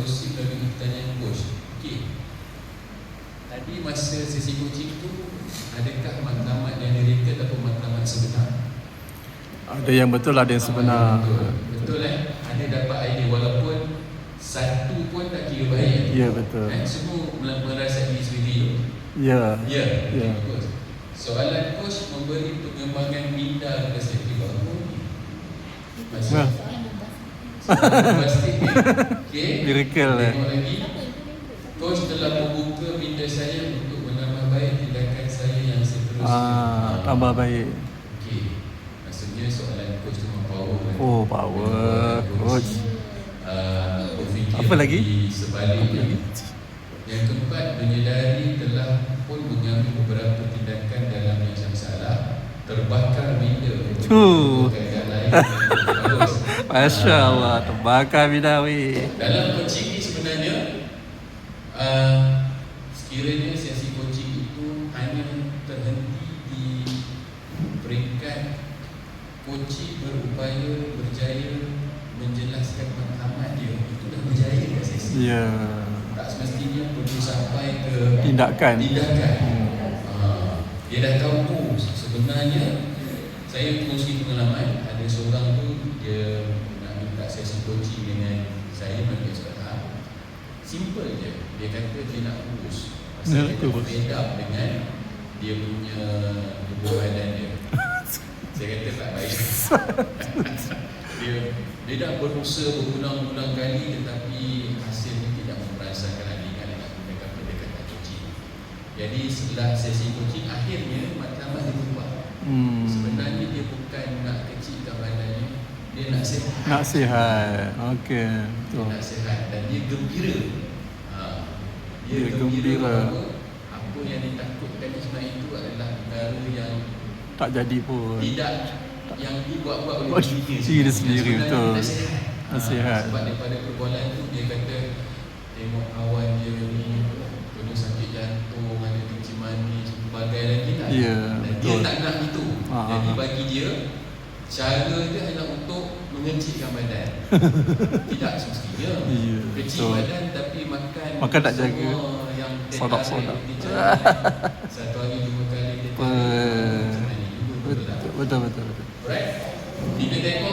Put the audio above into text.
terusi melalui pertanyaan coach Okey Tadi masa sesi coaching tu Adakah matlamat yang direka ataupun matlamat sebenar? Ada yang betul ada yang sebenar. Betul, betul eh Ada dapat idea walaupun Satu pun tak kira baik Ya betul. eh, Semua mel- merasai sendiri Ya. Ya, Ya. Soalan coach memberi pengembangan minda perspektif apa ni? Masih Okay Miracle, eh. Tengok lagi Coach telah membuka minda saya untuk menambah baik tindakan saya yang seterusnya Ah, tambah baik. Okay Maksudnya soalan coach tu power kan? Oh, power, coach. Uh, berfikir Apa lagi? di sebaliknya yang keempat, menyedari telah pun mengambil beberapa tindakan dalam yang salah Terbakar minda untuk Tuh. keadaan lain yang bagus. Masya Allah, terbakar bidawi. Dalam coaching ni sebenarnya uh, Sekiranya sesi coaching itu hanya terhenti di peringkat Coaching berupaya berjaya menjelaskan matlamat dia Itu dah berjaya kat sesi Ya. tak semestinya perlu sampai ke Tindakan. tindakan. Hmm. Ha, dia dah tahu oh, sebenarnya saya kongsi pengalaman ada seorang tu dia nak minta sesi coaching dengan saya bagi dia cakap "Ah, simple je dia kata dia nak kurus pasal dia fed up dengan dia punya tubuh badan dia saya kata tak baik dia dia dah berusaha berulang-ulang kali tetapi hasilnya tidak memperasakan lagi kan dia nak gunakan pendekatan coaching. Jadi setelah sesi coaching akhirnya matlamat dia berubah. Hmm. Sebenarnya dia bukan nak kecilkan badannya, dia nak sihat. Nak sihat. Okey. Dia Betul. nak sihat dan dia gembira. Ha. Dia, gembira, gembira. apa yang ditakutkan sebenarnya itu adalah perkara yang Tak jadi pun. tidak yang dibuat-buat oleh Oh, dirinya diri dia sendiri, betul. dia sihat. Dia sihat. Sebab daripada perbualan tu dia kata tengok kawan dia ni kena sakit jantung, ada kencing manis, berbagai lagi lah. Ya, Dan dia tak nak itu. Ah, Jadi ah. bagi dia cara dia hanya untuk mengecilkan badan. Tidak semestinya. Ya, Kecil betul. badan tapi makan Makan tak jaga. mana? Itu betul Betul betul